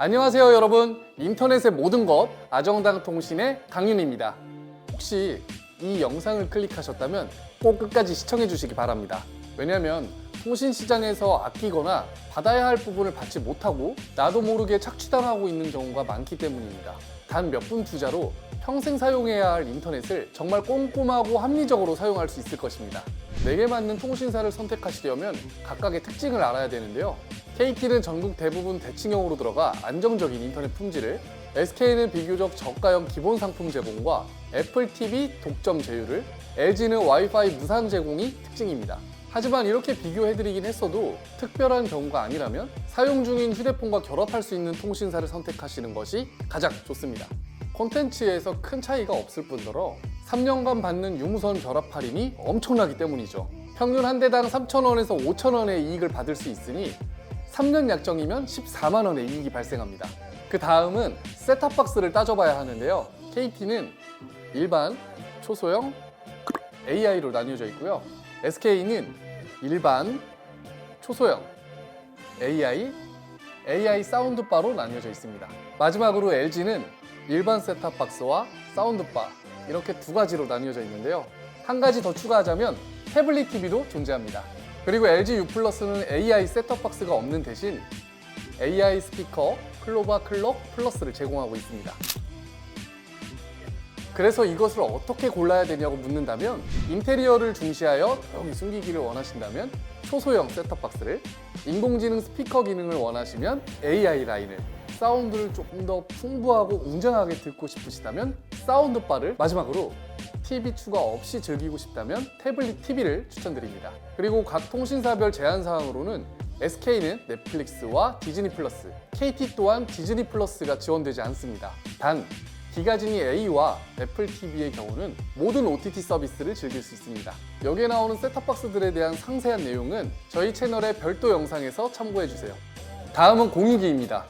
안녕하세요 여러분. 인터넷의 모든 것 아정당 통신의 강윤입니다. 혹시 이 영상을 클릭하셨다면 꼭 끝까지 시청해 주시기 바랍니다. 왜냐하면 통신 시장에서 아끼거나 받아야 할 부분을 받지 못하고 나도 모르게 착취당하고 있는 경우가 많기 때문입니다. 단 몇 분 투자로 평생 사용해야 할 인터넷을 정말 꼼꼼하고 합리적으로 사용할 수 있을 것입니다. 내게 맞는 통신사를 선택하시려면 각각의 특징을 알아야 되는데요 KT는 전국 대부분 대칭형으로 들어가 안정적인 인터넷 품질을, SK는 비교적 저가형 기본 상품 제공과 애플 TV 독점 제휴를, LG는 와이파이 무상 제공이 특징입니다. 하지만 이렇게 비교해드리긴 했어도 특별한 경우가 아니라면 사용 중인 휴대폰과 결합할 수 있는 통신사를 선택하시는 것이 가장 좋습니다. 콘텐츠에서 큰 차이가 없을 뿐더러 3년간 받는 유무선 결합 할인이 엄청나기 때문이죠. 평균 한 대당 3,000원에서 5,000원의 이익을 받을 수 있으니 3년 약정이면 14만 원의 이익이 발생합니다. 그 다음은 셋탑 박스를 따져봐야 하는데요. KT는 일반, 초소형, AI로 나뉘어져 있고요. SK는 일반, 초소형, AI, AI 사운드바로 나뉘어져 있습니다. 마지막으로 LG는 일반 셋탑 박스와 사운드바 이렇게 두 가지로 나뉘어져 있는데요. 한 가지 더 추가하자면 태블릿 TV도 존재합니다. 그리고 LG U 플러스는 AI 셋톱 박스가 없는 대신 AI 스피커 클로바 클럭 플러스를 제공하고 있습니다. 그래서 이것을 어떻게 골라야 되냐고 묻는다면 인테리어를 중시하여 조용히 숨기기를 원하신다면 초소형 셋톱 박스를 인공지능 스피커 기능을 원하시면 AI 라인을 사운드를 조금 더 풍부하고 웅장하게 듣고 싶으시다면 사운드바를 마지막으로 TV 추가 없이 즐기고 싶다면 태블릿 TV를 추천드립니다. 그리고 각 통신사별 제한 사항으로는 SK는 넷플릭스와 디즈니 플러스, KT 또한 디즈니 플러스가 지원되지 않습니다. 단 기가진이 A와 애플 TV의 경우는 모든 OTT 서비스를 즐길 수 있습니다. 여기에 나오는 셋탑박스들에 대한 상세한 내용은 저희 채널의 별도 영상에서 참고해 주세요. 다음은 공유기입니다.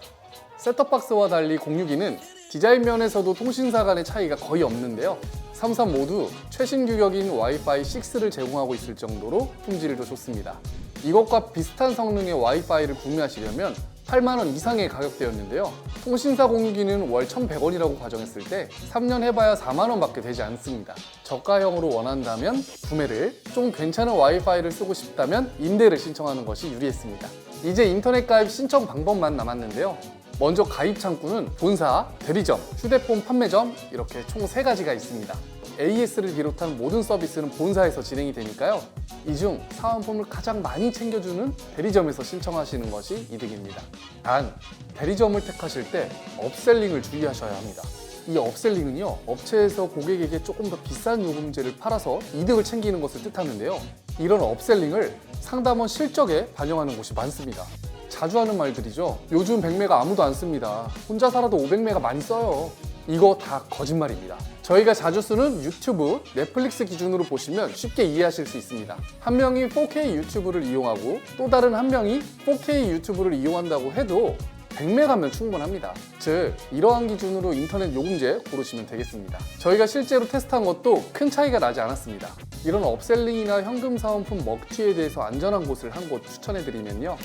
셋톱박스와 달리 공유기는 디자인 면에서도 통신사 간의 차이가 거의 없는데요. 3선 모두 최신 규격인 와이파이 6를 제공하고 있을 정도로 품질도 좋습니다. 이것과 비슷한 성능의 와이파이를 구매하시려면 8만원 이상의 가격대였는데요. 통신사 공유기는 월 1,100원이라고 가정했을 때 3년 해봐야 4만원 밖에 되지 않습니다. 저가형으로 원한다면 구매를, 좀 괜찮은 와이파이를 쓰고 싶다면 임대를 신청하는 것이 유리했습니다. 이제 인터넷 가입 신청 방법만 남았는데요. 먼저 가입 창구는 본사, 대리점, 휴대폰 판매점 이렇게 총 세 가지가 있습니다. AS를 비롯한 모든 서비스는 본사에서 진행이 되니까요. 이 중 사은품을 가장 많이 챙겨주는 대리점에서 신청하시는 것이 이득입니다. 단, 대리점을 택하실 때 업셀링을 주의하셔야 합니다. 이 업셀링은요, 업체에서 고객에게 조금 더 비싼 요금제를 팔아서 이득을 챙기는 것을 뜻하는데요. 이런 업셀링을 상담원 실적에 반영하는 곳이 많습니다. 자주 하는 말들이죠. 요즘 100메가 아무도 안 씁니다. 혼자 살아도 500메가 많이 써요. 이거 다 거짓말입니다. 저희가 자주 쓰는 유튜브, 넷플릭스 기준으로 보시면 쉽게 이해하실 수 있습니다. 한 명이 4K 유튜브를 이용하고 또 다른 한 명이 4K 유튜브를 이용한다고 해도 100메가면 충분합니다. 즉, 이러한 기준으로 인터넷 요금제 고르시면 되겠습니다. 저희가 실제로 테스트한 것도 큰 차이가 나지 않았습니다. 이런 업셀링이나 현금 사은품 먹튀에 대해서 안전한 곳을 한 곳 추천해드리면요.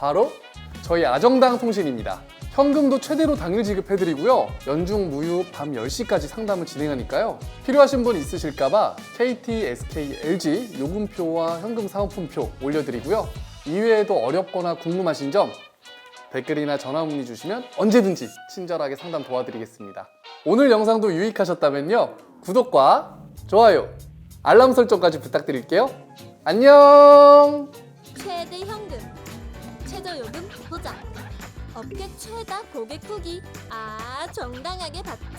바로 저희 아정당 통신입니다. 현금도 최대로 당일 지급해드리고요. 연중 무휴 밤 10시까지 상담을 진행하니까요. 필요하신 분 있으실까봐 KT, SK, LG 요금표와 현금 사은품표 올려드리고요. 이외에도 어렵거나 궁금하신 점 댓글이나 전화 문의 주시면 언제든지 친절하게 상담 도와드리겠습니다. 오늘 영상도 유익하셨다면요. 구독과 좋아요, 알람 설정까지 부탁드릴게요. 안녕! 요금 보장, 업계 최다 고객 후기, 아 정당하게 받자.